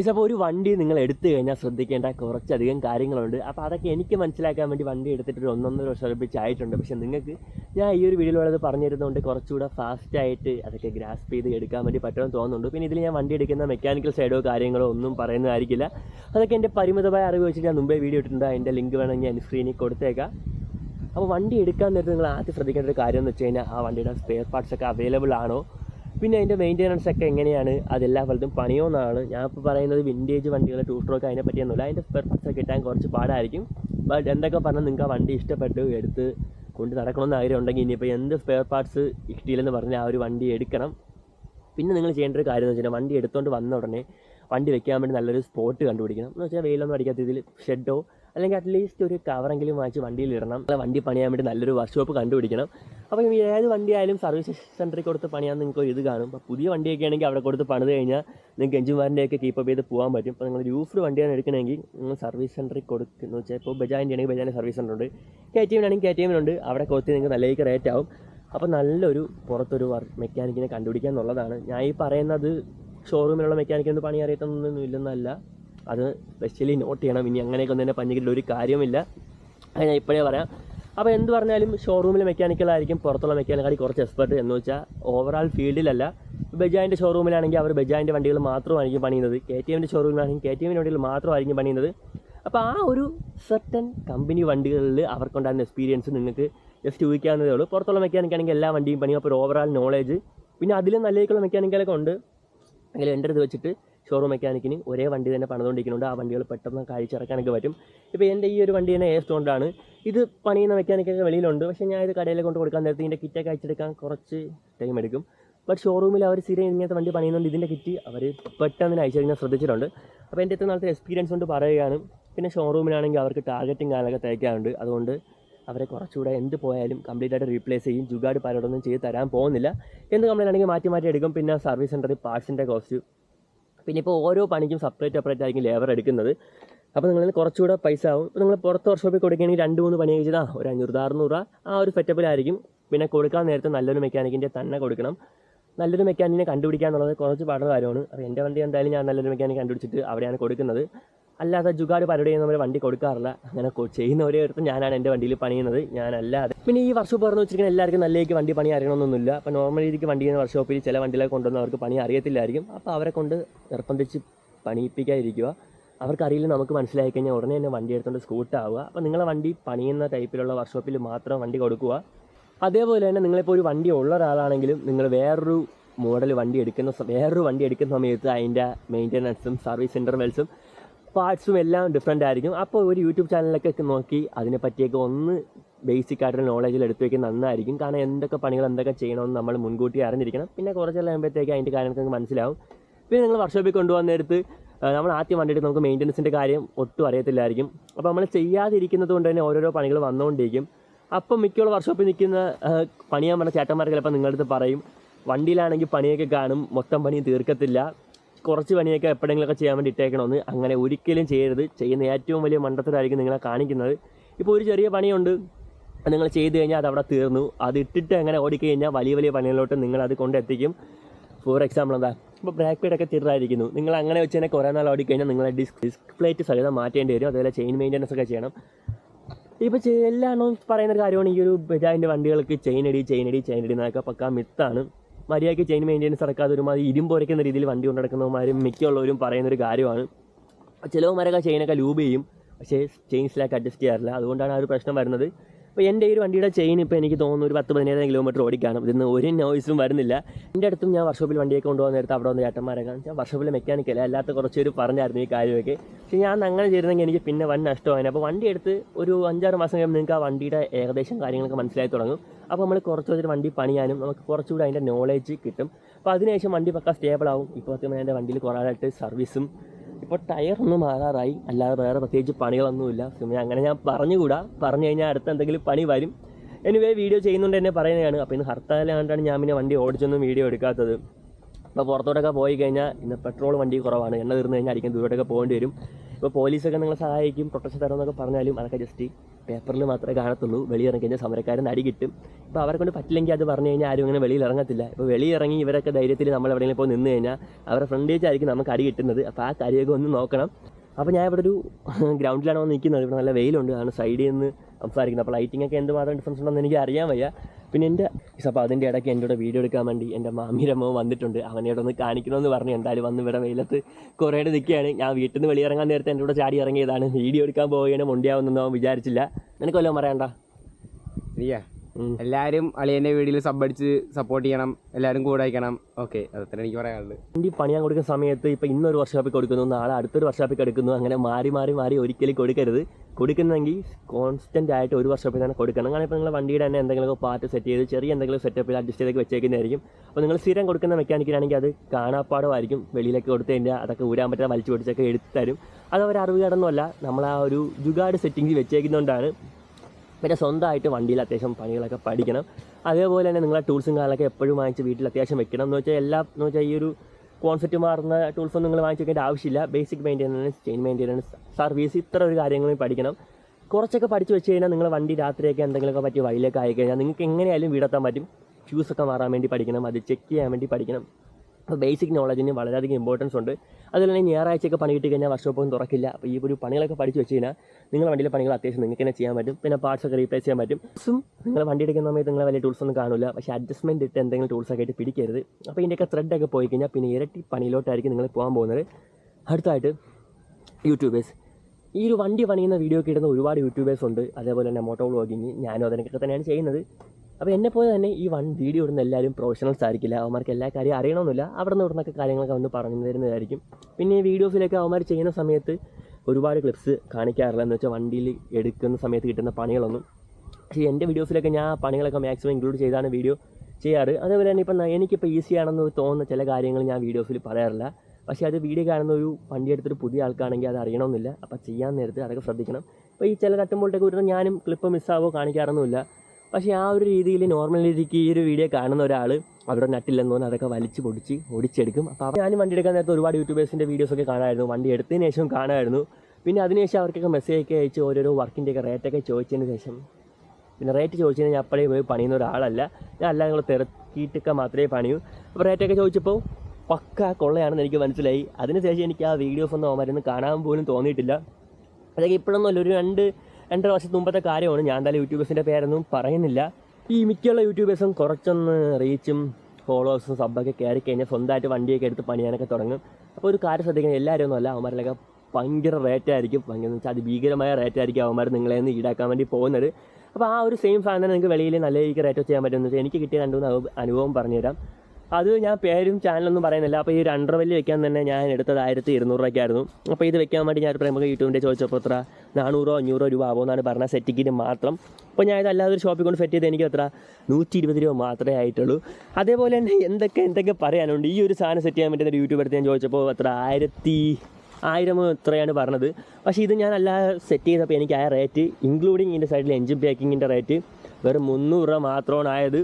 അപ്പോൾ ഒരു വണ്ടി നിങ്ങൾ എടുത്തു കഴിഞ്ഞാൽ ശ്രദ്ധിക്കേണ്ട കുറച്ചധികം കാര്യങ്ങളുണ്ട്. അപ്പോൾ അതൊക്കെ എനിക്ക് മനസ്സിലാക്കാൻ വേണ്ടി വണ്ടി എടുത്തിട്ട് ഒന്നൊന്നര വർഷം അടുപ്പിച്ചായിട്ടുണ്ട് പക്ഷെ നിങ്ങൾക്ക് ഞാൻ ഈ ഒരു വീഡിയോയിലൂടെ അത് പറഞ്ഞിരുന്നതുകൊണ്ട് കുറച്ചുകൂടെ ഫാസ്റ്റായിട്ട് അതൊക്കെ ഗ്രാസ്പ് ചെയ്ത് എടുക്കാൻ വേണ്ടി പറ്റുമെന്ന് തോന്നുന്നുണ്ട്. പിന്നെ ഇതിൽ ഞാൻ വണ്ടി എടുക്കുന്ന മെക്കാനിക്കൽ സൈഡോ കാര്യങ്ങളോ ഒന്നും പറയുന്നതായിരിക്കില്ല. അതൊക്കെ എന്റെ പരിമിതമായ അറിവ് വെച്ചിട്ട് ഞാൻ മുമ്പേ വീഡിയോ ഇട്ടിട്ടുണ്ട്. അതിന്റെ ലിങ്ക് വേണമെങ്കിൽ ഞാൻ സ്ക്രീനിൽ കൊടുത്തേക്കാം. അപ്പോൾ വണ്ടി എടുക്കാൻ നേരത്തെ നിങ്ങൾ ആദ്യം ശ്രദ്ധിക്കേണ്ട ഒരു കാര്യം എന്ന് വെച്ച് കഴിഞ്ഞാൽ ആ വണ്ടിയുടെ സ്പെയർ പാർട്സ് ഒക്കെ അവൈലബിൾ ആണോ? പിന്നെ അതിന്റെ മെയിന്റെനൻസ് ഒക്കെ എങ്ങനെയാണ്? അതെല്ലാ പലതും പണിയോന്നാണ് ഞാൻ ഇപ്പോൾ പറയുന്നത് വിന്റേജ് വണ്ടികൾ ടൂ സ്ട്രോക്ക് അതിനെ പറ്റിയൊന്നുമില്ല. അതിന്റെ പെർഫെക്റ്റ് കിട്ടാൻ കുറച്ച് പാടായിരിക്കും. ബട്ട് എന്തൊക്കെ പറഞ്ഞാൽ നിങ്ങൾക്ക് ആ വണ്ടി ഇഷ്ടപ്പെട്ടു എടുത്ത് കൊണ്ട് നടക്കണമെന്ന് ആഗ്രഹം ഉണ്ടെങ്കിൽ ഇനിയിപ്പോൾ എന്ത് സ്പെയർ പാർട്സ് കിട്ടിയില്ലെന്ന് പറഞ്ഞാൽ ആ ഒരു വണ്ടി എടുക്കണം. പിന്നെ നിങ്ങൾ ചെയ്യേണ്ട ഒരു കാര്യം എന്ന് വെച്ചാൽ വണ്ടി എടുത്തുകൊണ്ട് വന്ന ഉടനെ വണ്ടി വെക്കാൻ വേണ്ടി നല്ലൊരു സ്പോട്ട് കണ്ടുപിടിക്കണം. എന്ന് വെച്ചാൽ വെയിലൊന്നും അടിക്കാത്ത രീതിയിൽ ഷെഡോ അല്ലെങ്കിൽ അറ്റ്ലീസ്റ്റ് ഒരു കവറെങ്കിലും വാങ്ങിച്ച് വണ്ടിയിൽ ഇടണം. വണ്ടി പണിയാൻ വേണ്ടി നല്ലൊരു വർക്ക്ഷോപ്പ് കണ്ടുപിടിക്കണം. അപ്പോൾ ഏത് വണ്ടി ആയാലും സർവീസ് സെന്ററിൽ കൊടുത്ത് പണിയാൻ നിങ്ങൾക്ക് ഒരു ഇത് കാണും. അപ്പോൾ പുതിയ വണ്ടിയൊക്കെ ആണെങ്കിൽ അവിടെ കൊടുത്ത് പണിത് കഴിഞ്ഞാൽ നിങ്ങൾക്ക് എഞ്ചിൻമാരിന്റെയൊക്കെ കീപ്പപ്പ് ചെയ്ത് പോകാൻ പറ്റും. അപ്പോൾ നിങ്ങൾ യൂസ്ഡ് വണ്ടിയാണ് എടുക്കണമെങ്കിൽ നിങ്ങൾ സർവീസ് സെന്ററിൽ കൊടുക്കുന്നു വെച്ചാൽ ഇപ്പോൾ ബജാജിന്റെ ആണെങ്കിൽ ബജാജിന്റെ സർവീസ് സെന്റർ ഉണ്ട്. കെ ടി എമ്മിനാണെങ്കിൽ കെ ടി എമ്മിനുണ്ട് അവിടെ കൊടുത്ത് നിങ്ങൾക്ക് നല്ല റേറ്റ് ആവും. അപ്പോൾ നല്ലൊരു പുറത്തൊരു മെക്കാനിക്കിനെ കണ്ടുപിടിക്കുക എന്നുള്ളതാണ്. ഞാൻ ഈ പറയുന്നത് ഷോറൂമിലുള്ള മെക്കാനിക്കൊന്നും പണി അറിയത്തൊന്നും ഇല്ലെന്നല്ല. അത് സ്പെഷ്യലി നോട്ട് ചെയ്യണം. ഇനി അങ്ങനെയൊക്കെ ഒന്നും തന്നെ പഞ്ഞിക്കിട്ട് ഒരു കാര്യമില്ല അത് ഞാൻ ഇപ്പോഴേ പറയാം. അപ്പോൾ എന്ത് പറഞ്ഞാലും ഷോറൂമിലെ മെക്കാനിക്കലായിരിക്കും പുറത്തുള്ള മെക്കാനിക്കാടി കുറച്ച് എക്സ്പെർട്ട് എന്ന് വെച്ചാൽ ഓവറാൾ ഫീൽഡിലല്ല ബജാജിന്റെ ഷോറൂമിലാണെങ്കിൽ അവർ ബജാജിന്റെ വണ്ടികൾ മാത്രമായിരിക്കും പണിയുന്നത്. കെ ടി എമ്മിന്റെ ഷോറൂമിലാണെങ്കിൽ കെ ടി എമ്മിന്റെ വണ്ടികൾ മാത്രമായിരിക്കും പണിയുന്നത്. അപ്പോൾ ആ ഒരു സെർട്ടൻ കമ്പനി വണ്ടികളിൽ അവർക്കുണ്ടായിരുന്ന എക്സ്പീരിയൻസ് നിങ്ങൾക്ക് ജസ്റ്റ് ഊഹിക്കാവുന്നതേ ഉള്ളൂ. പുറത്തുള്ള മെക്കാനിക്കാണെങ്കിൽ എല്ലാ വണ്ടിയും പണിയും. അപ്പോൾ ഒരു ഓവറാൾ നോളേജ് പിന്നെ അതിലും നല്ലേക്കുള്ള മെക്കാനിക്കലൊക്കെ ഉണ്ട്. എങ്കിലും എന്റെ അടുത്ത് വെച്ചിട്ട് ഷോറൂം മെക്കാനിക്കിന് ഒരേ വണ്ടി തന്നെ പണിതുകൊണ്ടിരിക്കുന്നുണ്ട്. ആ വണ്ടികൾ പെട്ടെന്ന് കാഴ്ചയിറക്കാനൊക്കെ പറ്റും. ഇപ്പോൾ എന്റെ ഈ ഒരു വണ്ടി തന്നെ എ സ്റ്റോണ്ടാണ് ഇത് പണിയുന്ന മെക്കാനിക്കൊക്കെ വെളിയിലുണ്ട്. പക്ഷേ ഞാൻ ഇത് കടയിൽ കൊണ്ട് കൊടുക്കാൻ നേരത്തെ ഇതിന്റെ കിറ്റൊക്കെ അയച്ചെടുക്കാൻ കുറച്ച് ടൈം എടുക്കും. ബട്ട് ഷോറൂമിൽ അവർ സ്ഥിരം ഇങ്ങനത്തെ വണ്ടി പണിയുന്നുണ്ട്. ഇതിന്റെ കിറ്റ് അവർ പെട്ടെന്ന് അയച്ചു ശ്രദ്ധിച്ചിട്ടുണ്ട്. അപ്പോൾ എന്റെ ഇത്ര നാളത്തെ എക്സ്പീരിയൻസ് കൊണ്ട് പറയുകയാണ്. പിന്നെ ഷോറൂമിലാണെങ്കിൽ അവർക്ക് ടാർഗറ്റും കാലൊക്കെ തയ്ക്കാറുണ്ട് അതുകൊണ്ട് അവരെ കുറച്ചുകൂടെ എന്ത് പോയാലും കംപ്ലീറ്റ് ആയിട്ട് റീപ്ലേസ് ചെയ്യും. ജുഗാഡ് പലരോടൊന്നും ചെയ്ത് തരാൻ പോകുന്നില്ല. എന്ത് കംപ്ലൈന്റ് ആണെങ്കിൽ മാറ്റി മാറ്റി എടുക്കും. പിന്നെ സർവീസ് സെന്ററിൽ പാർട്സിന്റെ കോസ്റ്റ് പിന്നെ ഇപ്പോൾ ഓരോ പണിക്കും സെപ്പറേറ്റ് സെപ്പറേറ്റ് ആയിരിക്കും ലേബർ എടുക്കുന്നത്. അപ്പോൾ നിങ്ങൾ കുറച്ചുകൂടെ പൈസ ആവും. ഇപ്പോൾ നിങ്ങൾ പുറത്ത് വർക്ക്ഷോപ്പിൽ കൊടുക്കുകയാണെങ്കിൽ രണ്ട് മൂന്ന് പണി കഴിച്ചതാ ഒരു അഞ്ഞൂറ് അറുന്നൂറ് രൂപ ആ ഒരു സെറ്റപ്പിലായിരിക്കും പിന്നെ കൊടുക്കാൻ നേരത്തെ നല്ലൊരു മെക്കാനിക്കിന്റെ തന്നെ കൊടുക്കണം. നല്ലൊരു മെക്കാനിക്കിനെ കണ്ടുപിടിക്കുക എന്നുള്ളത് കുറച്ച് പാടുള്ള കാര്യമാണ് അപ്പോൾ എന്റെ വണ്ടി എന്തായാലും ഞാൻ നല്ലൊരു മെക്കാനിക് കണ്ടുപിടിച്ചിട്ട് അവിടെയാണ് കൊടുക്കുന്നത്. അല്ലാതെ ജുഗാട് പരിപാടി നമ്മൾ വണ്ടി കൊടുക്കാറില്ല. അങ്ങനെ ചെയ്യുന്ന ചെയ്യുന്നവരെ അടുത്ത് ഞാനാണ് എന്റെ വണ്ടിയിൽ പണിയുന്നത്. ഞാനല്ലാതെ പിന്നെ ഈ വർഷം പറഞ്ഞു വെച്ചിരിക്കുന്ന എല്ലാവർക്കും നല്ലേക്ക് വണ്ടി പണി അറിയണമെന്നൊന്നുമില്ല. അപ്പോൾ നോർമൽ രീതിക്ക് വണ്ടി ചെയ്യുന്ന വർക്ക്ഷോപ്പിൽ ചില വണ്ടികളെ കൊണ്ടുവന്ന് അവർക്ക് പണി അറിയത്തില്ലായിരിക്കും. അപ്പോൾ അവരെ കൊണ്ട് നിർബന്ധിച്ച് പണിയിപ്പിക്കാതിരിക്കുക. അവർക്കറിയില്ല നമുക്ക് മനസ്സിലായി കഴിഞ്ഞാൽ ഉടനെ തന്നെ വണ്ടി എടുത്തുകൊണ്ട് സ്കൂട്ടാവുക അപ്പോൾ നിങ്ങളെ വണ്ടി പണിയുന്ന ടൈപ്പിലുള്ള വർക്ക്ഷോപ്പിൽ മാത്രം വണ്ടി കൊടുക്കുക. അതേപോലെ തന്നെ നിങ്ങളിപ്പോൾ ഒരു വണ്ടി ഉള്ള ഒരാളാണെങ്കിലും നിങ്ങൾ വേറൊരു മോഡൽ വണ്ടി എടുക്കുന്ന വേറൊരു വണ്ടി എടുക്കുന്ന സമയത്ത് അതിന്റെ മെയിന്റനൻസും സർവീസ് ഇന്റർവെൽസും പാർട്സും എല്ലാം ഡിഫറെന്റ് ആയിരിക്കും. അപ്പോൾ ഒരു യൂട്യൂബ് ചാനലൊക്കെ നോക്കി അതിനെ പറ്റിയൊക്കെ ഒന്ന് ബേസിക് ആയിട്ടുള്ള നോളജിൽ എടുത്തു വയ്ക്കുന്നത് നന്നായിരിക്കും. കാരണം എന്തൊക്കെ പണികൾ എന്തൊക്കെ ചെയ്യണമെന്ന് നമ്മൾ മുൻകൂട്ടി അറിഞ്ഞിരിക്കണം. പിന്നെ കുറച്ചെല്ലാം ആകുമ്പോഴത്തേക്ക് അതിന്റെ കാര്യങ്ങൾക്ക് മനസ്സിലാവും. പിന്നെ നിങ്ങൾ വർക്ക്ഷോപ്പിൽ കൊണ്ടുവന്ന നേരത്ത് നമ്മൾ ആദ്യം വണ്ടി നമുക്ക് മെയിന്റനൻസിന്റെ കാര്യം ഒട്ടും അറിയത്തില്ലായിരിക്കും. അപ്പോൾ നമ്മൾ ചെയ്യാതിരിക്കുന്നത് കൊണ്ട് തന്നെ ഓരോരോ പണികൾ വന്നുകൊണ്ടിരിക്കും. അപ്പം മിക്കവാറും വർക്ക്ഷോപ്പിൽ നിൽക്കുന്ന പണിയാൻ പറഞ്ഞ ചേട്ടന്മാർക്ക് ചിലപ്പോൾ നിങ്ങളുടെ അടുത്ത് പറയും വണ്ടിയിലാണെങ്കിൽ പണിയൊക്കെ കാണും മൊത്തം പണി തീർക്കത്തില്ല. കുറച്ച് പണിയൊക്കെ എപ്പോഴെങ്കിലുമൊക്കെ ചെയ്യാൻ വേണ്ടി ഇട്ടേക്കണമെന്ന് അങ്ങനെ ഒരിക്കലും ചെയ്യരുത്. ചെയ്യുന്ന ഏറ്റവും വലിയ മണ്ടത്തരായിരിക്കും നിങ്ങളെ കാണിക്കുന്നത്. ഇപ്പോൾ ഒരു ചെറിയ പണിയുണ്ട്. നിങ്ങൾ ചെയ്ത് കഴിഞ്ഞാൽ അത് അവിടെ തീർന്നു. അത് ഇട്ടിട്ട് അങ്ങനെ ഓടിക്കഴിഞ്ഞാൽ വലിയ വലിയ പണികളിലോട്ട് നിങ്ങൾ അത് കൊണ്ടെത്തിക്കും. ഫോർ എക്സാമ്പിൾ എന്താ? ഇപ്പോൾ ബ്രേക്ക് പേഡൊക്കെ തീർന്നായിരിക്കുന്നു. നിങ്ങൾ അങ്ങനെ വെച്ച് തന്നെ കുറേ നാൾ ഓടിക്കഴിഞ്ഞാൽ നിങ്ങളെ ഡിസ്ക് ഡിസ്ക് പ്ലേറ്റ് സഹിതം മാറ്റേണ്ടി വരും. അതുപോലെ ചെയിൻ മെയിന്റനൻസ് ഒക്കെ ചെയ്യണം. ഇപ്പോൾ എല്ലാണോ പറയുന്ന കാര്യമാണ് ഈ ഒരു ബജാജിന്റെ വണ്ടികൾക്ക് ചെയിൻ അടി ചെയിൻ അടി ചെയിൻ അടി എന്നൊക്കെ പക്കാ മിത്താണ്. മര്യാദയ്ക്ക് ചെയിൻ മെയിന്റെനൻസ് നടക്കാതെ ഒരുമാതിരി ഇരുമ്പ് ഉരയ്ക്കുന്ന രീതിയിൽ വണ്ടി കൊണ്ട് നടക്കുന്നവന്മാരും മിക്കുള്ളവരും പറയുന്നൊരു കാര്യമാണ്. ചിലവന്മാരൊക്കെ ചെയിനൊക്കെ ലൂബ് ചെയ്യും. പക്ഷേ ചെയിൻ സ്ലാക്ക് അഡ്ജസ്റ്റ് ചെയ്യാറില്ല. അതുകൊണ്ടാണ് ആ ഒരു പ്രശ്നം വരുന്നത്. അപ്പോൾ എന്റെ ഈ ഒരു വണ്ടിയുടെ ചെയിൻ ഇപ്പോൾ എനിക്ക് തോന്നുന്നു ഒരു പത്ത് പതിനേഴായിരം കിലോമീറ്റർ ഓടിക്കാണ് ഇതിന്ന് ഒരു നോയ്സും വരുന്നില്ല. എന്റെ അടുത്തും ഞാൻ വർഷോപ്പിൽ വണ്ടിയൊക്കെ കൊണ്ടുപോകുന്ന നേരത്ത് അവിടെ വന്ന് ചേട്ടന്മാരൊക്കെ കാണിച്ചാൽ വർഷോപ്പിൽ മെക്കാനിക്കല്ല അല്ലാത്ത കുറച്ച് പേര് പറഞ്ഞായിരുന്നു ഈ കാര്യമൊക്കെ. പക്ഷേ ഞാൻ അങ്ങനെ ചെയ്തിരുന്നെങ്കിൽ എനിക്ക് പിന്നെ വൻ നഷ്ടമായിരുന്നു അപ്പോൾ വണ്ടി എടുത്ത് ഒരു അഞ്ചാറ് മാസം കഴിയുമ്പോൾ നിങ്ങൾക്ക് ആ വണ്ടിയുടെ ഏകദേശം കാര്യങ്ങളൊക്കെ മനസ്സിലായി തുടങ്ങും. അപ്പോൾ നമ്മൾ കുറച്ച് വെച്ചിട്ട് വണ്ടി പണിയാനും നമുക്ക് കുറച്ചുകൂടി അതിന്റെ നോളേജ് കിട്ടും. അപ്പോൾ അതിനുശേഷം വണ്ടി പക്ക സ്റ്റേബിൾ ആവും. ഇപ്പോൾ എന്റെ വണ്ടിയിൽ കുറേ സർവീസും ഇപ്പോൾ ടയർ ഒന്ന് മാറാറായി. അല്ലാതെ വേറെ പ്രത്യേകിച്ച് പണികളൊന്നുമില്ല. പിന്നെ അങ്ങനെ ഞാൻ പറഞ്ഞുകൂടാ. പറഞ്ഞു കഴിഞ്ഞാൽ അടുത്ത എന്തെങ്കിലും പണി വരും. എനിവേ വീഡിയോ ചെയ്യുന്നുണ്ട് എന്നെ പറയുന്നതാണ്. അപ്പോൾ ഇന്ന് ഹർത്താലാണ്ടാണ് ഞാൻ പിന്നെ വണ്ടി ഓടിച്ചൊന്നും വീഡിയോ എടുക്കാത്തത്. അപ്പോൾ പുറത്തോട്ടൊക്കെ പോയി കഴിഞ്ഞാൽ ഇന്ന് പെട്രോൾ വണ്ടി കുറവാണ്. എണ്ണ തീർന്നു കഴിഞ്ഞാൽ അടിക്കാൻ ദൂരോട്ടൊക്കെ പോകേണ്ടി വരും. ഇപ്പോൾ പോലീസൊക്കെ നിങ്ങളെ സഹായിക്കും പ്രൊട്ടക്ഷൻ തരുമെന്നൊക്കെ പറഞ്ഞാലും അതൊക്കെ ജസ്റ്റ് പേപ്പറിൽ മാത്രമേ കാണത്തുള്ളൂ. വെളിയിറങ്ങി കഴിഞ്ഞാൽ സമരക്കാരൻ അടി കിട്ടും. ഇപ്പോൾ അവരെ കൊണ്ട് പറ്റില്ലെങ്കിൽ അത് പറഞ്ഞു കഴിഞ്ഞാൽ ആരും അങ്ങനെ വെളിയിൽ ഇറങ്ങത്തില്ല. ഇപ്പോൾ വെളിയിറങ്ങി ഇവരൊക്കെ ധൈര്യത്തിൽ നമ്മൾ എവിടെയെങ്കിലും പോയി നിന്ന് കഴിഞ്ഞാൽ അവരുടെ ഫ്രണ്ടേജായിരിക്കും നമുക്ക് അടി കിട്ടുന്നത്. അപ്പോൾ ആ കാര്യമൊക്കെ ഒന്ന് നോക്കണം. അപ്പോൾ ഞാൻ ഇവിടെ ഒരു ഗ്രൗണ്ടിലാണ് വന്ന് നിൽക്കുന്നത്. ഇവിടെ നല്ല വെയിലുണ്ട്. കാരണം സൈഡിൽ നിന്ന് സംസാരിക്കുന്നത് അപ്പോൾ ലൈറ്റിംഗ് ഒക്കെ എന്തുമാത്രം ഡിഫറൻസ് ഉണ്ടെന്ന് എനിക്ക് അറിയാൻ വയ്യ. പിന്നെ എന്റെ അപ്പോൾ അതിന്റെ ഇടയ്ക്ക് എന്റെ കൂടെ വീഡിയോ എടുക്കാൻ വേണ്ടി എന്റെ മാമിരമ്മ വന്നിട്ടുണ്ട്. അവനെ ഇവിടെ ഒന്ന് കാണിക്കണമെന്ന് പറഞ്ഞു. എന്തായാലും വന്ന് ഇവിടെ വെയിലത്ത് കുറേ നിൽക്കുകയാണ്. ഞാൻ വീട്ടിൽ നിന്ന് വെളിയിറങ്ങാൻ നേരത്തെ എന്റെ കൂടെ ചാടി ഇറങ്ങിയതാണ്. വീഡിയോ എടുക്കാൻ പോവുകയാണ് മുണ്ടിയാവുന്നോ വിചാരിച്ചില്ല. നിനക്ക് വല്ലതും പറയണ്ട ശരിയാ ഉം. അളിയന്റെ അളിയന്റെ വീഡിയോയിൽ സബ് അടിച്ച് സപ്പോർട്ട് ചെയ്യണം എല്ലാരും കൂടെ അയക്കണം. ഓക്കെ അതത്ര എനിക്ക് പറയാനുള്ളത്. വണ്ടി പണിയാൻ കൊടുക്കുന്ന സമയത്ത് ഇപ്പൊ ഇന്നൊരു വർക്ക്ഷോപ്പിൽ കൊടുക്കുന്നു നാളെ അടുത്തൊരു വർക്ക്ഷോപ്പിൽ കൊടുക്കുന്നു അങ്ങനെ മാറി മാറി മാറി ഒരിക്കലും കൊടുക്കരുത്. കൊടുക്കുന്നെങ്കിൽ കോൺസ്റ്റന്റ് ആയിട്ട് ഒരു വർക്ക്ഷോപ്പിൽ തന്നെ കൊടുക്കണം. കാരണം ഇപ്പോൾ നിങ്ങൾ വണ്ടിയുടെ തന്നെ എന്തെങ്കിലും പാർട്ട് സെറ്റ് ചെയ്ത് ചെറിയ എന്തെങ്കിലും സെറ്റപ്പിൽ അഡ്ജസ്റ്റ് ചെയ്തൊക്കെ വെച്ചേക്കുന്നതായിരിക്കും. അപ്പോൾ നിങ്ങൾ സ്ഥിരം കൊടുക്കുന്ന മെക്കാനിക്കിനാണെങ്കിൽ അത് കാണാപ്പാടമായിരിക്കും. വെളിയിലേക്ക് കൊടുത്തു കഴിഞ്ഞാൽ അതൊക്കെ ഊരാൻ പറ്റാതെ വലിച്ചു പൊടിച്ചൊക്കെ എടുത്തു തരും. അത് അവർ അറിവ് കേടൊന്നുമല്ല നമ്മൾ ആ ഒരു ജുഗാഡ് സെറ്റിംഗ് വെച്ചേക്കുന്നതുകൊണ്ടാണ് പിന്നെ സ്വന്തമായിട്ട് വണ്ടിയിൽ അത്യാവശ്യം പണികളൊക്കെ പഠിക്കണം. അതേപോലെ തന്നെ നിങ്ങളെ ടൂൾസും കാര്യങ്ങളൊക്കെ എപ്പോഴും വാങ്ങിച്ച് വീട്ടിൽ അത്യാവശ്യം വെക്കണം. എന്ന് വെച്ചാൽ എല്ലാ എന്ന് വെച്ചാൽ ഈ ഒരു കോൺസെപ്റ്റ് മാറുന്ന ടൂൾസൊന്നും നിങ്ങൾ വാങ്ങിച്ച് വെക്കേണ്ട ആവശ്യമില്ല. Basic maintenance chain maintenance service ഇത്ര ഒരു കാര്യങ്ങളും പഠിക്കണം. കുറച്ചൊക്കെ പഠിച്ച് വെച്ച് കഴിഞ്ഞാൽ നിങ്ങൾ വണ്ടി രാത്രിയൊക്കെ എന്തെങ്കിലുമൊക്കെ പറ്റി വഴിയിലേക്ക് ആയി കഴിഞ്ഞാൽ നിങ്ങൾക്ക് എങ്ങനെയായാലും വീടെത്താൻ പറ്റും. ഫ്യൂസൊക്കെ മാറാൻ വേണ്ടി പഠിക്കണം. അത് ചെക്ക് ചെയ്യാൻ വേണ്ടി പഠിക്കണം. അപ്പോൾ ബേസിക് നോളജിന് വളരെയധികം ഇമ്പോർട്ടൻസ് ഉണ്ട്. അതുപോലെ തന്നെ ഞായറാഴ്ചയൊക്കെ പണി കിട്ടി കഴിഞ്ഞാൽ വർഷോപ്പൊന്നും തുറക്കില്ല. അപ്പോൾ ഈ ഒരു പണികളൊക്കെ പഠിച്ച് വെച്ച് കഴിഞ്ഞാൽ നിങ്ങളുടെ വണ്ടിയിലെ പണികൾ അത്യാവശ്യം നിങ്ങൾക്ക് തന്നെ ചെയ്യാൻ പറ്റും. പിന്നെ പാർട്സ് ഒക്കെ റീപ്ലേസ് ചെയ്യാൻ പറ്റും. ടൂൾസും നിങ്ങൾ വണ്ടി എടുക്കുന്ന സമയത്ത് നിങ്ങൾ വലിയ ടൂൾസ് ഒന്നും കാണില്ല പക്ഷേ അഡ്ജസ്റ്റ്മെന്റ് ഇട്ട് എന്തെങ്കിലും ടൂൾസൊക്കെ ആയിട്ട് പിടിക്കരുത്. അപ്പോൾ ഇതിന്റെയൊക്കെ ത്രെഡൊക്കെ പോയി കഴിഞ്ഞാൽ പിന്നെ ഇരട്ടി പണിയിലോട്ടായിരിക്കും നിങ്ങൾ പോകാൻ പോകുന്നത്. അടുത്തായിട്ട് യൂട്യൂബേഴ്സ് ഈ ഒരു വണ്ടി പണിയുന്ന വീഡിയോ ഒക്കെ ഇടുന്ന ഒരുപാട് യൂട്യൂബേഴ്സ് ഉണ്ട്. അതേപോലെ തന്നെ മോട്ടോ വ്ളോഗിങ് ഞാനും അതിനൊക്കെ തന്നെയാണ് ചെയ്യുന്നത്. അപ്പോൾ എന്നെ പോലെ തന്നെ ഈ വൺ വീഡിയോ ഇടുന്ന എല്ലാവരും പ്രൊഫഷണൽസ് ആയിരിക്കില്ല. അവന്മാർക്ക് എല്ലാ കാര്യം അറിയണമെന്നില്ല. അവിടെ നിന്ന് ഇവിടുന്നൊക്കെ കാര്യങ്ങളൊക്കെ വന്ന് പറഞ്ഞു തരുന്നതായിരിക്കും. പിന്നെ ഈ വീഡിയോസിലൊക്കെ അവന്മാർ ചെയ്യുന്ന സമയത്ത് ഒരുപാട് ക്ലിപ്സ് കാണിക്കാറില്ല. എന്ന് വെച്ചാൽ വണ്ടിയിൽ എടുക്കുന്ന സമയത്ത് കിട്ടുന്ന പണികളൊന്നും. പക്ഷേ എന്റെ വീഡിയോസിലൊക്കെ ഞാൻ പണികളൊക്കെ മാക്സിമം ഇൻക്ലൂഡ് ചെയ്താണ് വീഡിയോ ചെയ്യാറ്. അതേപോലെ തന്നെ ഇപ്പം എനിക്കിപ്പോൾ ഈസി ആണെന്ന് തോന്നുന്ന ചില കാര്യങ്ങൾ ഞാൻ വീഡിയോസിൽ പറയാറില്ല. പക്ഷേ അത് വീഡിയോ കാണുന്ന ഒരു വണ്ടി എടുത്തൊരു പുതിയ ആൾക്കാണെങ്കിൽ അത് അറിയണമെന്നില്ല. അപ്പോൾ ചെയ്യാൻ നേരത്ത് അതൊക്കെ ശ്രദ്ധിക്കണം. അപ്പോൾ ഈ ചില തട്ടുമ്പോഴത്തേക്ക് ഒരു ഞാനും ക്ലിപ്പ് മിസ്സാവോ കാണിക്കാറൊന്നുമില്ല. പക്ഷേ ആ ഒരു രീതിയിൽ നോർമൽ രീതിക്ക് ഈ ഒരു വീഡിയോ കാണുന്ന ഒരാൾ അവിടെ നട്ടില്ലെന്ന് പറഞ്ഞാൽ അതൊക്കെ വലിച്ച് പൊടിച്ച് ഓടിച്ചെടുക്കും അപ്പോൾ ഞാൻ വണ്ടി എടുക്കാൻ നേരത്തെ ഒരുപാട് യൂട്യൂബേഴ്സിന്റെ വീഡിയോസൊക്കെ കാണാമായിരുന്നു വണ്ടി എടുത്തതിന് ശേഷം കാണാമായിരുന്നു പിന്നെ അതിനുശേഷം അവർക്കൊക്കെ മെസ്സേജ് ഒക്കെ അയച്ച് ഓരോരോ വർക്കിന്റെയൊക്കെ റേറ്റൊക്കെ ചോദിച്ചതിന് ശേഷം. പിന്നെ റേറ്റ് ചോദിച്ചു കഴിഞ്ഞാൽ അപ്പോഴേ പോയി പണിയുന്ന ഒരാളല്ല. ഞാൻ അല്ല നിങ്ങൾ തിരക്കിയിട്ടൊക്കെ മാത്രമേ പണിയൂ. അപ്പോൾ റേറ്റൊക്കെ ചോദിച്ചപ്പോൾ പക്ക കൊള്ളയാണെന്ന് എനിക്ക് മനസ്സിലായി. അതിനുശേഷം എനിക്ക് ആ വീഡിയോസ് ഒന്നും അവരൊന്നും കാണാൻ പോലും തോന്നിയിട്ടില്ല. അതൊക്കെ ഇപ്പോഴൊന്നും അല്ല. ഒരു രണ്ട് രണ്ടര വർഷത്തിന് മുമ്പത്തെ കാര്യമാണ്. ഞാൻ എന്തായാലും യൂട്യൂബേഴ്സിന്റെ പേരൊന്നും പറയുന്നില്ല. ഈ മിക്കുള്ള യൂട്യൂബേഴ്സും കുറച്ചൊന്ന് റീച്ചും ഫോളോവേഴ്സും സബ്ബൊക്കെ കയറി കഴിഞ്ഞാൽ സ്വന്തമായിട്ട് വണ്ടിയൊക്കെ എടുത്ത് പണിയാനൊക്കെ തുടങ്ങും. അപ്പോൾ ഒരു കാര്യം ശ്രദ്ധിക്കണം. എല്ലാവരും ഒന്നുമല്ല അവന്മാരിലൊക്കെ ഭയങ്കര റേറ്റ് ആയിരിക്കും. ഭയങ്കര വെച്ചാൽ അതിഭീകരമായ റേറ്റായിരിക്കും അവന്മാർ നിങ്ങളെ നിന്ന് ഈടാക്കാൻ വേണ്ടി പോകുന്നത്. അപ്പോൾ ആ ഒരു സെയിം സാധനം നിങ്ങൾക്ക് വെളിയിൽ നല്ല രീതിക്ക് റേറ്റ് ചെയ്യാൻ പറ്റുമെന്ന് വെച്ചാൽ എനിക്ക് കിട്ടിയ രണ്ട് മൂന്ന് അനുഭവം- അനുഭവം പറഞ്ഞുതരാം. അത് ഞാൻ പേരും ചാനലൊന്നും പറയുന്നില്ല. അപ്പോൾ ഈ ഒരു അണ്ടർവെല്ല് വെക്കാൻ തന്നെ ഞാൻ എടുത്തത് ആയിരത്തി ഇരുന്നൂറ് രൂപയ്ക്കായിരുന്നു അപ്പോൾ ഇത് വെക്കാൻ വേണ്ടി ഞാൻ ഒരു പ്രമുഖ യൂട്യൂബിന്റെ ചോദിച്ചപ്പോൾ എത്ര? നാനൂറോ അഞ്ഞൂറോ രൂപ ആവുമെന്നാണ് പറഞ്ഞ സെറ്റിക്കിന് മാത്രം. അപ്പോൾ ഞാൻ ഇത് അല്ലാതെ ഒരു ഷോപ്പിൽ കൊണ്ട് സെറ്റ് ചെയ്ത് എനിക്ക് എത്ര? നൂറ്റി ഇരുപത് രൂപ മാത്രമേ ആയിട്ടുള്ളൂ. അതേപോലെ തന്നെ എന്തൊക്കെ എന്തൊക്കെ പറയാനുണ്ട്? ഈ ഒരു സാധനം സെറ്റ് ചെയ്യാൻ പറ്റുന്ന ഒരു യൂട്യൂബ് എടുത്ത് ഞാൻ ചോദിച്ചപ്പോൾ എത്ര? ആയിരത്തി ആയിരം എത്രയാണ് പറഞ്ഞത്. പക്ഷേ ഇത് ഞാൻ അല്ലാതെ സെറ്റ് ചെയ്തപ്പോൾ എനിക്ക് ആ റേറ്റ് ഇൻക്ലൂഡിങ് ഇതിന്റെ സൈഡിൽ എഞ്ചിൻ പാക്കിങ്ങിന്റെ റേറ്റ് വെറും മുന്നൂറ് രൂപ മാത്രമാണ് ആയത്.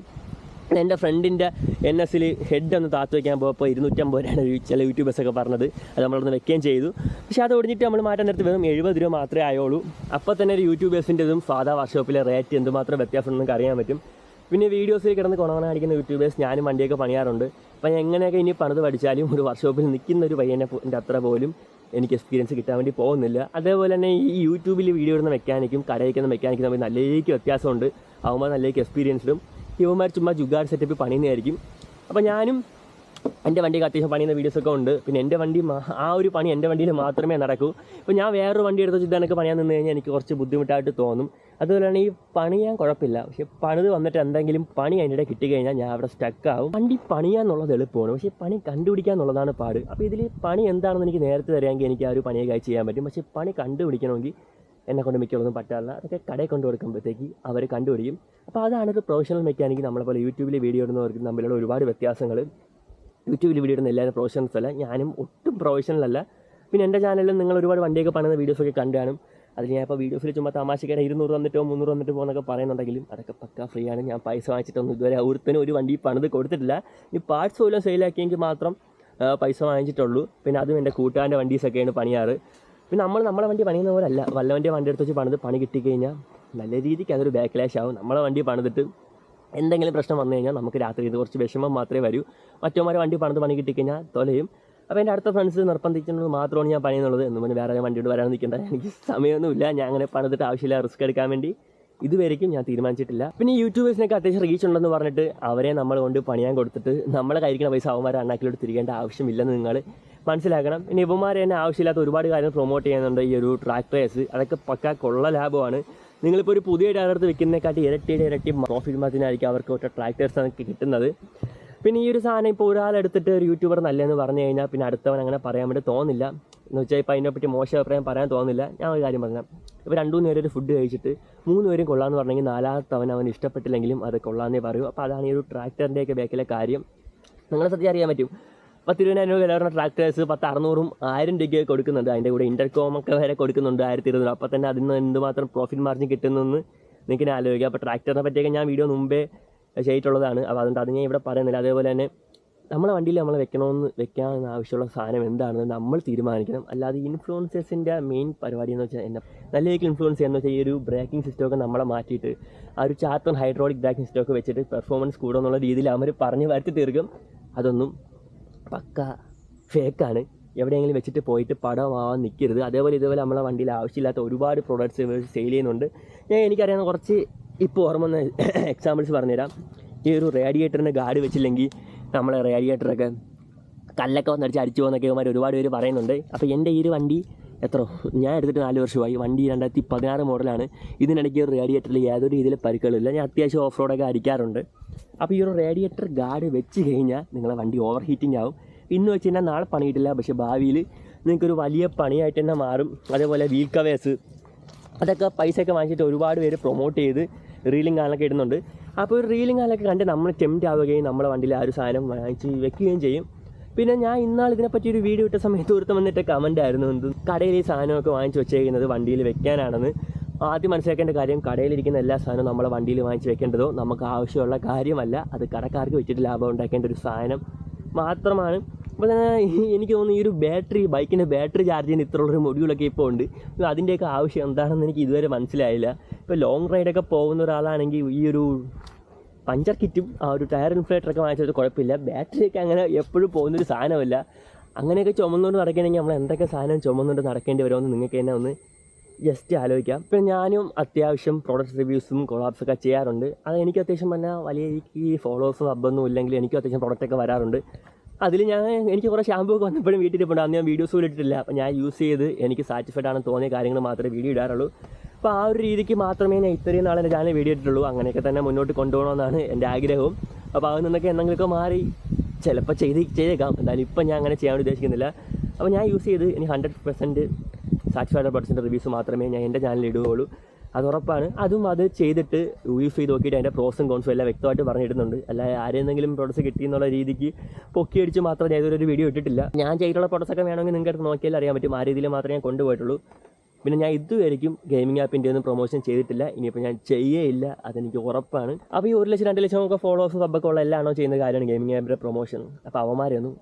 എന്റെ ഫ്രണ്ടിന്റെ എൻ എസിൽ ഹെഡ് ഒന്ന് താത്തു വയ്ക്കാൻ പോയപ്പോൾ ഇരുന്നൂറ്റമ്പത് രൂപയാണ് ചില യൂട്യൂബേഴ്സൊക്കെ പറഞ്ഞത്. അത് നമ്മളൊന്ന് വെക്കുകയും ചെയ്തു. പക്ഷേ അത് ഒടിഞ്ഞിട്ട് നമ്മൾ മാറ്റാൻ നിർത്തി വെറും എഴുപത് രൂപ മാത്രമേ ആയുള്ളൂ. അപ്പോൾ തന്നെ ഒരു യൂട്യൂബേഴ്സിന്റെതും സാധാ വർക്ക്ഷോപ്പിലെ റേറ്റ് എന്തുമാത്രം വ്യത്യാസം ഉണ്ടെന്ന് അറിയാൻ പറ്റും. പിന്നെ വീഡിയോസിൽ കിടന്ന് കൊണവണ അടിക്കുന്ന യൂട്യൂബേഴ്സ് ഞാനും വണ്ടിയൊക്കെ പണിയാറുണ്ട്. അപ്പോൾ എങ്ങനെയൊക്കെ ഇനി പണിത് പഠിച്ചാലും ഒരു വർക്ക്ഷോപ്പിൽ നിൽക്കുന്ന ഒരു പയ്യനെ അത്ര പോലും എനിക്ക് എക്സ്പീരിയൻസ് കിട്ടാൻ വേണ്ടി പോകുന്നില്ല. അതേപോലെ തന്നെ ഈ യൂട്യൂബിൽ വീഡിയോ ഇടുന്ന മെക്കാനിക്കും കടയിക്കുന്ന മെക്കാനിക്കും തമ്മിൽ നല്ലേക്ക് വ്യത്യാസമുണ്ട്. ആകുമ്പോൾ നല്ലേക്ക് എക്സ്പീരിയൻസ്ഡും ഇവന്മാർ ചുമ്മാ ജുഗാർ സെറ്റപ്പ് പണിയുന്നതായിരിക്കും. അപ്പോൾ ഞാനും എന്റെ വണ്ടിക്ക് അത്യാവശ്യം പണിയുന്ന വീഡിയോസൊക്കെ ഉണ്ട്. പിന്നെ എന്റെ വണ്ടി ആ ഒരു പണി എന്റെ വണ്ടിയിൽ മാത്രമേ നടക്കൂ. ഇപ്പോൾ ഞാൻ വേറൊരു വണ്ടി എടുത്ത് വെച്ചിട്ട് എനിക്ക് പണിയാൻ നിന്ന് കഴിഞ്ഞാൽ എനിക്ക് കുറച്ച് ബുദ്ധിമുട്ടായിട്ട് തോന്നും. അതുപോലെ തന്നെ ഈ പണിയാൻ കുഴപ്പമില്ല. പക്ഷേ പണിത് വന്നിട്ട് എന്തെങ്കിലും പണി അതിനിടെ കിട്ടിക്കഴിഞ്ഞാൽ ഞാൻ അവിടെ സ്റ്റക്കാവും വണ്ടി പണിയാന്നുള്ളത് എളുപ്പമാണ്. പക്ഷേ പണി കണ്ടുപിടിക്കുക എന്നുള്ളതാണ് പാട്. അപ്പോൾ ഇതിൽ പണി എന്താണെന്ന് എനിക്ക് നേരത്തെ തരാമെങ്കിൽ എനിക്ക് ആ ഒരു പണിയൊക്കെ ചെയ്യാൻ പറ്റും. പക്ഷേ പണി കണ്ടുപിടിക്കണമെങ്കിൽ എന്നെ കൊണ്ട് മിക്കതൊന്നും പറ്റാറില്ല. അതൊക്കെ കടയിൽ കൊണ്ട് കൊടുക്കുമ്പോഴത്തേക്ക് അവർ കണ്ടുപിടിക്കും. അപ്പോൾ അതാണ് ഒരു പ്രൊഫഷണൽ മെക്കാനിക്ക് നമ്മളെ പോലെ യൂട്യൂബിൽ വീഡിയോ ഇടുന്നവർക്ക് തമ്മിലുള്ള ഒരുപാട് വ്യത്യാസങ്ങൾ യൂട്യൂബിൽ വീഡിയോ ഇടുന്ന എല്ലാവരും പ്രൊഫഷണൽസ് അല്ല. ഞാനും ഒട്ടും പ്രൊഫഷണൽ അല്ല. പിന്നെ എന്റെ ചാനലിൽ നിങ്ങൾ ഒരുപാട് വണ്ടിയൊക്കെ പണിയുന്ന വീഡിയോസൊക്കെ കണ്ടു കാണും. അതിൽ ഞാൻ ഇപ്പോൾ വീഡിയോസിൽ ചുമ്മാ തമാശക്കാരെ ഇരുന്നൂറ് വന്നിട്ടോ മുന്നൂറ് വന്നിട്ട് പോകുന്നൊക്കെ പറയുന്നുണ്ടെങ്കിലും അതൊക്കെ പക്ക ഫ്രീ ആണ്. ഞാൻ പൈസ വാങ്ങിച്ചിട്ടൊന്നും ഇതുവരെ ഒരുത്തനും ഒരു വണ്ടി പണിത് കൊടുത്തിട്ടില്ല. ഈ പാർട്സ് പോലും സെയിലാക്കിയെങ്കിൽ മാത്രം പൈസ വാങ്ങിച്ചിട്ടുള്ളൂ. പിന്നെ അതും എന്റെ കൂട്ടുകാരന്റെ വണ്ടീസൊക്കെയാണ് പണിയാറ്. പിന്നെ നമ്മൾ നമ്മളെ വണ്ടി പണിയുന്ന പോലെ അല്ല വല്ലവന്റെ വണ്ടി എടുത്ത് വെച്ച് പണിത് പണി കിട്ടിക്കഴിഞ്ഞാൽ നല്ല രീതിക്ക് അതൊരു ബാക്ക്ലാഷ് ആവും. നമ്മളെ വണ്ടി പണിതിട്ട് എന്തെങ്കിലും പ്രശ്നം വന്നു കഴിഞ്ഞാൽ നമുക്ക് രാത്രി ഇത് കുറച്ച് വിഷമം മാത്രമേ വരൂ. മറ്റോമാരെ വണ്ടി പണിത് പണി കിട്ടിക്കഴിഞ്ഞാൽ തൊലയും. അപ്പോൾ എന്റെ അടുത്ത ഫ്രണ്ട്സ് നിർബന്ധിക്കുന്നത് മാത്രമാണ് ഞാൻ പണിയുന്നുള്ളത്. എന്നും പറഞ്ഞ് വേറെ വണ്ടിയോട് വരാൻ നിൽക്കേണ്ട. എനിക്ക് സമയമൊന്നുമില്ല. ഞാൻ അങ്ങനെ പണിതിട്ട് ആവശ്യമില്ല. റിസ്ക് എടുക്കാൻ വേണ്ടി. ഇതുവരെയ്ക്കും ഞാൻ തീരുമാനിച്ചിട്ടില്ല. പിന്നെ യൂട്യൂബേഴ്സിനൊക്കെ അത്യാവശ്യം റീച്ച് ഉണ്ടെന്ന് പറഞ്ഞിട്ട് അവരെ നമ്മൾ കൊണ്ട് പണിയാൻ കൊടുത്തിട്ട് നമ്മളെ കഴിക്കുന്ന പൈസ അവന്മാരെ അണ്ണാക്കിലോട്ട് തിരികേണ്ട ആവശ്യമില്ലെന്ന് നിങ്ങൾ മനസ്സിലാക്കണം. ഇനി ഇവന്മാർ തന്നെ ആവശ്യമില്ലാത്ത ഒരുപാട് കാര്യങ്ങൾ പ്രൊമോട്ട് ചെയ്യുന്നുണ്ട്. ഈ ഒരു ട്രാക്ടേഴ്സ് അതൊക്കെ പക്ക കൊള്ള ലാഭമാണ്. നിങ്ങളിപ്പോൾ ഒരു പുതിയ ടയറെടുത്ത് വിൽക്കുന്നതിനെക്കാട്ടി ഇരട്ടിയുടെ ഇരട്ടി പ്രോഫിറ്റ് മാർജിനായിരിക്കും അവർക്ക് ഒറ്റ ട്രാക്ടേഴ്സ് നമുക്ക് കിട്ടുന്നത്. പിന്നെ ഈ ഒരു സാധനം ഇപ്പോൾ ഒരാളെടുത്തിട്ട് ഒരു യൂട്യൂബർ നല്ലതെന്ന് പറഞ്ഞു കഴിഞ്ഞാൽ പിന്നെ അടുത്തവൻ അങ്ങനെ പറയാൻ വേണ്ടി തോന്നില്ല. എന്ന് വെച്ചാൽ ഇപ്പോൾ അതിനെപ്പറ്റി മോശം അഭിപ്രായം പറയാൻ തോന്നില്ല. ഞാൻ ഒരു കാര്യം പറഞ്ഞാൽ ഇപ്പോൾ രണ്ടു മൂന്ന് പേര് ഒരു ഫുഡ് കഴിച്ചിട്ട് മൂന്ന് പേരും കൊള്ളാമെന്ന് പറഞ്ഞെങ്കിൽ നാലാമത്തവൻ അവൻ ഇഷ്ടപ്പെട്ടില്ലെങ്കിലും അത് കൊള്ളാമെന്നേ പറയൂ. അപ്പോൾ അതാണ് ഈ ഒരു ട്രാക്ടറിന്റെയൊക്കെ ബാക്കിലെ കാര്യം. നിങ്ങളെ സത്യം അറിയാൻ പറ്റും. പത്ത് ഇരുപതിനായിരം രൂപ വില വരുന്ന ട്രാക്ടേഴ്സ് പത്ത് അറുന്നൂറും ആയിരം രൂപയ്ക്ക് കൊടുക്കുന്നുണ്ട്. അതിന്റെ കൂടെ ഇന്റർകോം ഒക്കെ വരെ കൊടുക്കുന്നുണ്ട് ആയിരത്തി ഇരുന്നൂറ് അപ്പോൾ തന്നെ അതിൽ നിന്ന് എന്തുമാത്രം പ്രോഫിറ്റ് മാർജിൻ കിട്ടുന്നെന്ന് നിങ്ങൾക്ക് ഞാൻ ആലോചിക്കാം. അപ്പോൾ ട്രാക്ടറിനെ പറ്റിയൊക്കെ ഞാൻ വീഡിയോ മുമ്പേ ചെയ്തിട്ടുള്ളതാണ്. അപ്പോൾ അതുകൊണ്ട് അത് ഞാൻ ഇവിടെ പറയുന്നില്ല. അതേപോലെ തന്നെ നമ്മളെ വണ്ടിയിൽ നമ്മൾ വെക്കണമെന്ന് വെക്കാൻ ആവശ്യമുള്ള സാധനം എന്താണെന്ന് നമ്മൾ തീരുമാനിക്കണം. അല്ലാതെ ഇൻഫ്ലുവൻസേഴ്സിന്റെ മെയിൻ പരിപാടി എന്ന് വെച്ചാൽ എന്നെ നല്ല രീതിക്ക് ഇൻഫ്ലുവൻസ് ചെയ്യുന്ന വെച്ചാൽ ഈ ഒരു ബ്രേക്കിംഗ് സിസ്റ്റമൊക്കെ നമ്മളെ മാറ്റിയിട്ട് ആ ഒരു ചാത്തൺ ഹൈഡ്രോളിക് ബ്രേക്കിംഗ് സിസ്റ്റമൊക്കെ വെച്ചിട്ട് പെർഫോമൻസ് കൂടുമെന്നുള്ള രീതിയിൽ അവർ പറഞ്ഞ് വരുത്തി തീർക്കും. അതൊന്നും പക്ക. ഫേക്കാണ്. എവിടെയെങ്കിലും വെച്ചിട്ട് പോയിട്ട് പടമാവാൻ നിൽക്കരുത് അതേപോലെ ഇതേപോലെ നമ്മളെ വണ്ടിയിൽ ആവശ്യമില്ലാത്ത ഒരുപാട് പ്രോഡക്റ്റ്സ് സെയിൽ ചെയ്യുന്നുണ്ട്. ഞാൻ എനിക്കറിയാവുന്ന കുറച്ച് ഇപ്പോൾ ഓർമ്മ വന്ന എക്സാമ്പിൾസ് പറഞ്ഞുതരാം. ഈ ഒരു റേഡിയേറ്ററിന്റെ ഗാർഡ് വെച്ചില്ലെങ്കിൽ നമ്മളെ റേഡിയേറ്ററൊക്കെ കല്ലൊക്കെ വന്നടിച്ച് അടിച്ചു പോകുന്നൊക്കെ ഇവന്മാർ ഒരുപാട് പേര് പറയുന്നുണ്ട്. അപ്പോൾ എന്റെ ഈ ഒരു വണ്ടി എത്ര? ഞാൻ എടുത്തിട്ട് നാല് വർഷമായി. വണ്ടി രണ്ടായിരത്തി പതിനാറ് മോഡലാണ് ഇതിനിടയ്ക്ക് റേഡിയേറ്ററിൽ യാതൊരു രീതിയിൽ പരിക്കുകളില്ല. ഞാൻ അത്യാവശ്യം ഓഫ് റോഡൊക്കെ അടിക്കാറുണ്ട്. അപ്പോൾ ഈ ഒരു റേഡിയേറ്റർ ഗാർഡ് വെച്ച് കഴിഞ്ഞാൽ നിങ്ങളെ വണ്ടി ഓവർ ഹീറ്റിംഗ് ആവും. ഇന്ന് വെച്ച് കഴിഞ്ഞാൽ നാളെ പണിയിട്ടില്ല പക്ഷേ ഭാവിയിൽ നിങ്ങൾക്കൊരു വലിയ പണിയായിട്ട് തന്നെ മാറും. അതേപോലെ വീൽ കവേഴ്സ് അതൊക്കെ പൈസയൊക്കെ വാങ്ങിച്ചിട്ട് ഒരുപാട് പേര് പ്രൊമോട്ട് ചെയ്ത് റീലിംഗ് കാലൊക്കെ ഇടുന്നുണ്ട്. അപ്പോൾ ഒരു റീലിംഗ് കാലൊക്കെ കണ്ട് നമ്മൾ ടെംപ്റ്റ് ആവുകയും നമ്മുടെ വണ്ടിയിൽ ആ ഒരു സാധനം വാങ്ങിച്ച് വെക്കുകയും ചെയ്യും. പിന്നെ ഞാൻ ഇന്നാൾ ഇതിനെപ്പറ്റി ഒരു വീഡിയോ ഇട്ട സമയത്ത് ഒരുത്തം വന്നിട്ട് കമന്റ് ആയിരുന്നു എന്ത് കടയിൽ ഈ സാധനമൊക്കെ വാങ്ങിച്ച് വെച്ചേക്കുന്നത് വണ്ടിയിൽ വെക്കാനാണെന്ന്. ആദ്യം മനസ്സിലാക്കേണ്ട കാര്യം കടയിലിരിക്കുന്ന എല്ലാ സാധനവും നമ്മളെ വണ്ടിയിൽ വാങ്ങിച്ച് വെക്കേണ്ടതോ? നമുക്ക് ആവശ്യമുള്ള കാര്യമല്ല. അത് കടക്കാർക്ക് വെച്ചിട്ട് ലാഭം ഉണ്ടാക്കേണ്ട ഒരു സാധനം മാത്രമാണ്. അപ്പോൾ തന്നെ എനിക്ക് തോന്നുന്നു ഈ ഒരു ബാറ്ററി ബൈക്കിന്റെ ബാറ്ററി ചാർജ് ചെയ്യുന്ന ഇത്രയുള്ളൊരു മൊഡ്യൂളൊക്കെ ഇപ്പോൾ ഉണ്ട്. അതിന്റെയൊക്കെ ആവശ്യം എന്താണെന്ന് എനിക്ക് ഇതുവരെ മനസ്സിലായില്ല. ഇപ്പോൾ ലോങ് റൈഡൊക്കെ പോകുന്ന ഒരാളാണെങ്കിൽ ഈ ഒരു പഞ്ചർ കിറ്റും ആ ഒരു ടയർ ഇൻഫ്ലേറ്ററൊക്കെ വാങ്ങിച്ചത് കുഴപ്പമില്ല. ബാറ്ററിയൊക്കെ അങ്ങനെ എപ്പോഴും പോകുന്നൊരു സാധനമല്ല. അങ്ങനെയൊക്കെ ചുമന്നുകൊണ്ട് നടക്കണമെങ്കിൽ നമ്മൾ എന്തൊക്കെ സാധനം ചുമന്നുകൊണ്ട് നടക്കേണ്ടി വരുമെന്ന് നിങ്ങൾക്ക് തന്നെ ഒന്ന് ജസ്റ്റ് ആലോചിക്കാം. പിന്നെ ഞാനും അത്യാവശ്യം പ്രോഡക്റ്റ് റിവ്യൂസും കൊളാബ്സൊക്കെ ചെയ്യാറുണ്ട്. അത് എനിക്ക് അത്യാവശ്യം പറഞ്ഞാൽ വലിയ എനിക്ക് ഫോളോവേഴ്സും ഹബ്ബൊന്നും ഇല്ലെങ്കിൽ എനിക്കും അത്യാവശ്യം പ്രോഡക്റ്റൊക്കെ വരാറുണ്ട്. അതിൽ ഞാൻ എനിക്ക് കുറേ ഷാമ്പൂ ഒക്കെ വന്നപ്പോഴും വീട്ടിലിരിപ്പുണ്ട് അന്ന് ഞാൻ വീഡിയോസ് ഇട്ടിട്ടില്ല. അപ്പോൾ ഞാൻ യൂസ് ചെയ്ത് എനിക്ക് സാറ്റിസ്ഫൈഡ് ആണെന്ന് തോന്നിയ കാര്യങ്ങൾ മാത്രമേ വീഡിയോ ഇടാറുള്ളൂ. അപ്പോൾ ആ ഒരു രീതിക്ക് മാത്രമേ ഞാൻ ഇത്രയും നാളെ എന്റെ ചാനൽ വീഡിയോ ഇട്ടിട്ടുള്ളൂ. അങ്ങനെയൊക്കെ തന്നെ മുന്നോട്ട് കൊണ്ടുപോകണമെന്നാണ് എന്റെ ആഗ്രഹവും. അപ്പോൾ അതിൽ നിന്നൊക്കെ എന്തെങ്കിലുമൊക്കെ മാറി ചിലപ്പോൾ ചെയ്ത് ചെയ്തേക്കാം. എന്തായാലും ഇപ്പം ഞാൻ അങ്ങനെ ചെയ്യാൻ ഉദ്ദേശിക്കുന്നില്ല. അപ്പോൾ ഞാൻ യൂസ് ചെയ്ത് എനിക്ക് ഹൺഡ്രഡ് പെർസെന്റ് സാറ്റിസ്ഫൈഡ് ബഡ്സിന്റെ റിവ്യൂസ് മാത്രമേ ഞാൻ എന്റെ ചാനലിൽ ഇടുകയുള്ളൂ. അത് ഉറപ്പാണ്. അതും അത് ചെയ്തിട്ട് യൂസ് ചെയ്ത് നോക്കിയിട്ട് അതിന്റെ പ്രോസും കോൺസും എല്ലാം വ്യക്തമായിട്ട് പറഞ്ഞിടുന്നുണ്ട്. അല്ല ആരെന്തെങ്കിലും പ്രോഡക്ട്സ് കിട്ടി എന്നുള്ള രീതിക്ക് പൊക്കി അടിച്ച് മാത്രം ഞാൻ ഇതൊരു വീഡിയോ ഇട്ടിട്ടില്ല. ഞാൻ ചെയ്തിട്ടുള്ള പ്രോഡക്ട്സ് ഒക്കെ വേണമെങ്കിൽ നിങ്ങൾക്ക് നോക്കിയാൽ അറിയാൻ പറ്റും. ആ രീതിയിൽ മാത്രമേ ഞാൻ കൊണ്ടുപോയിട്ടുള്ളൂ. പിന്നെ ഞാൻ ഇതുവരെയും ഗെയിമിംഗ് ആപ്പിന്റെ ഒന്നും പ്രൊമോഷൻ ചെയ്തിട്ടില്ല. ഇനിയിപ്പോൾ ഞാൻ ചെയ്യേയില്ല. അതെനിക്ക് ഉറപ്പാണ്. അപ്പോൾ ഈ ഒരു ലക്ഷം രണ്ട് ലക്ഷം ഒക്കെ ഫോളോവേഴ്സ് സബ്ബൊക്കെ ഉള്ള എല്ലാണോ ചെയ്യുന്ന കാര്യമാണ് ഗെയിമിംഗ് ആപ്പിന്റെ പ്രൊമോഷൻ അപ്പോൾ അവന്മാരെയൊന്നും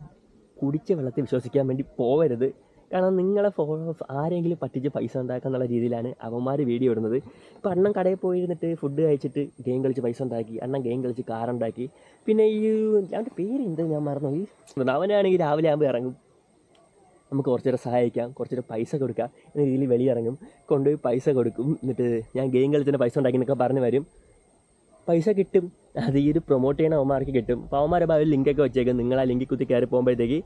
കുടിച്ച വെള്ളത്തിൽ വിശ്വസിക്കാൻ വേണ്ടി പോവരുത് കാരണം നിങ്ങളെ ഫോളോവേഴ്സ് ആരെങ്കിലും പറ്റിച്ച് പൈസ ഉണ്ടാക്കുക എന്നുള്ള രീതിയിലാണ് അവന്മാർ വീഡിയോ ഇടുന്നത്. ഇപ്പോൾ അണ്ണൻ കടയിൽ പോയിരുന്നിട്ട് ഫുഡ് കഴിച്ചിട്ട് ഗെയിം കളിച്ച് പൈസ ഉണ്ടാക്കി അണ്ണൻ ഗെയിം കളിച്ച് കാർ ഉണ്ടാക്കി. പിന്നെ ഈ അവന്റെ പേര് എന്താ ഞാൻ മറന്നു അവനാണെങ്കിൽ രാവിലെ ആകുമ്പോൾ ഇറങ്ങും. നമുക്ക് കുറച്ച് സഹായിക്കാം കുറച്ച് പൈസ കൊടുക്കാം. എന്ന രീതിയിൽ വെളിയിറങ്ങും കൊണ്ടുപോയി പൈസ കൊടുക്കും. എന്നിട്ട് ഞാൻ ഗെയിം കളിച്ചതിന്റെ പൈസ ഉണ്ടാക്കി എന്നൊക്കെ പറഞ്ഞ് വരും. പൈസ കിട്ടും. അത് ഈ ഒരു പ്രൊമോട്ട് ചെയ്യണ അവന്മാർക്ക് കിട്ടും. അപ്പോൾ അവന്മാരെ ഭാവി ലിങ്കൊക്കെ വെച്ചേക്കും. നിങ്ങൾ ആ ലിങ്കിൽ കുത്തി കയറി പോകുമ്പോഴത്തേക്ക്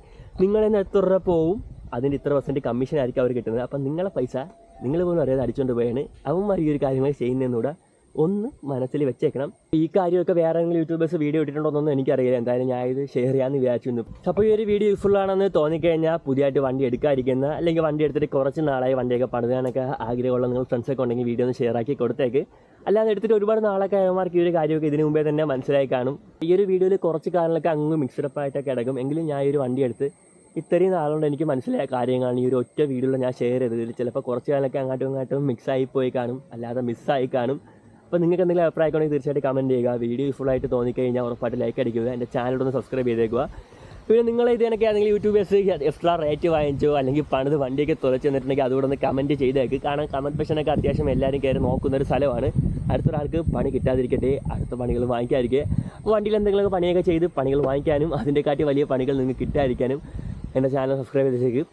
നിങ്ങളിൽ നിന്ന് എത്ര രൂപ പോവും അതിന്റെ ഇത്ര പെർസെന്റ് കമ്മീഷൻ ആയിരിക്കും അവർ കിട്ടുന്നത്. അപ്പം നിങ്ങളെ പൈസ നിങ്ങൾ പോലും അറിയാതെ അടിച്ചുകൊണ്ട് പോയാണ്. അവന്മാർ ഈ ഒരു കാര്യങ്ങൾ ചെയ്യുന്നതെന്നൂടെ ഒന്ന് മനസ്സിൽ വെച്ചേക്കണം. ഈ കാര്യമൊക്കെ വേറെ ഏതെങ്കിലും യൂട്യൂബേഴ്സ് വീഡിയോ ഇട്ടിട്ടുണ്ടോന്നൊന്നും എനിക്കറിയില്ല. എന്തായാലും ഞാൻ ഇത് ഷെയർ ചെയ്യാമെന്ന് വിചാരിച്ചു അപ്പോൾ ഈ ഒരു വീഡിയോ യൂസ്ഫുൾ ആണെന്ന് തോന്നിക്കഴിഞ്ഞാൽ പുതിയതായിട്ട് വണ്ടി എടുക്കാതിരിക്കുന്ന അല്ലെങ്കിൽ വണ്ടി എടുത്തിട്ട് കുറച്ച് നാളായി വണ്ടിയൊക്കെ പണിതാനൊക്കെ ആഗ്രഹമുള്ള നിങ്ങൾ ഫ്രണ്ട്സൊക്കെ ഉണ്ടെങ്കിൽ വീഡിയോ ഒന്ന് ഷെയർ ആക്കി കൊടുത്തേക്ക്. അല്ലാതെ എടുത്തിട്ട് ഒരുപാട് നാളൊക്കെ അവന്മാർക്ക് ഈ ഒരു കാര്യമൊക്കെ ഇതിനു മുമ്പേ തന്നെ മനസ്സിലായി കാണും. ഈ ഒരു വീഡിയോയിൽ കുറച്ച് കാലങ്ങളൊക്കെ അങ്ങ് മിക്സ്ഡ് അപ്പ് ആയിട്ടൊക്കെ കിടക്കും. എങ്കിലും ഞാൻ ഈ ഒരു വണ്ടി എടുത്ത് ഇത്രയും നാളുകൊണ്ട് എനിക്ക് മനസ്സിലായ കാര്യങ്ങളാണ് ഈ ഒരു ഒറ്റ വീഡിയോയിൽ ഞാൻ ഷെയർ ചെയ്തത്. ചിലപ്പോൾ കുറച്ച് കാലമൊക്കെ അങ്ങോട്ടും ഇങ്ങോട്ടും മിക്സ് ആയി പോയി കാണും. അല്ലാതെ മിസ്സായി കാണും. അപ്പോൾ നിങ്ങൾക്ക് എന്തെങ്കിലും അഭിപ്രായം ഉണ്ടെങ്കിൽ തീർച്ചയായിട്ടും കമന്റ് ചെയ്യുക. വീഡിയോ യൂസ്ഫുൾ ആയിട്ട് തോന്നിക്കഴിഞ്ഞാൽ ഉറപ്പായിട്ട് ലൈക്ക് അടിക്കുക. എന്റെ ചാനലൊന്ന് സബ്സ്ക്രൈബ് ചെയ്തേക്കുക. പിന്നെ നിങ്ങൾ ഇതിനൊക്കെ ആണെങ്കിൽ യൂട്യൂബേഴ്സ് എക്സ്ട്രാ റേറ്റ് വാങ്ങിച്ചോ അല്ലെങ്കിൽ പണിത് വണ്ടിയൊക്കെ തുറച്ച് വന്നിട്ടുണ്ടെങ്കിൽ അതുകൂടെ ഒന്ന് കമന്റ് ചെയ്തേക്ക്. കാരണം കമന്റ് സെക്ഷനൊക്കെ അത്യാവശ്യം എല്ലാവരും കയറി നോക്കുന്നൊരു സ്ഥലമാണ്. അടുത്തൊരാൾക്ക് പണി കിട്ടാതിരിക്കട്ടെ അടുത്ത പണികൾ വാങ്ങിക്കാതിരിക്കുക വണ്ടിയിൽ എന്തെങ്കിലുമൊക്കെ പണിയൊക്കെ ചെയ്ത് പണികൾ വാങ്ങിക്കാനും അതിന്റെ കാട്ടി വലിയ പണികൾ നിങ്ങൾക്ക് കിട്ടാതിരിക്കാനും എന്റെ ചാനൽ സബ്സ്ക്രൈബ് ചെയ്തേക്ക്.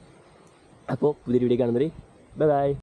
അപ്പോൾ പുതിയ വീഡിയോ കാണുന്നവരെ ബൈ ബൈ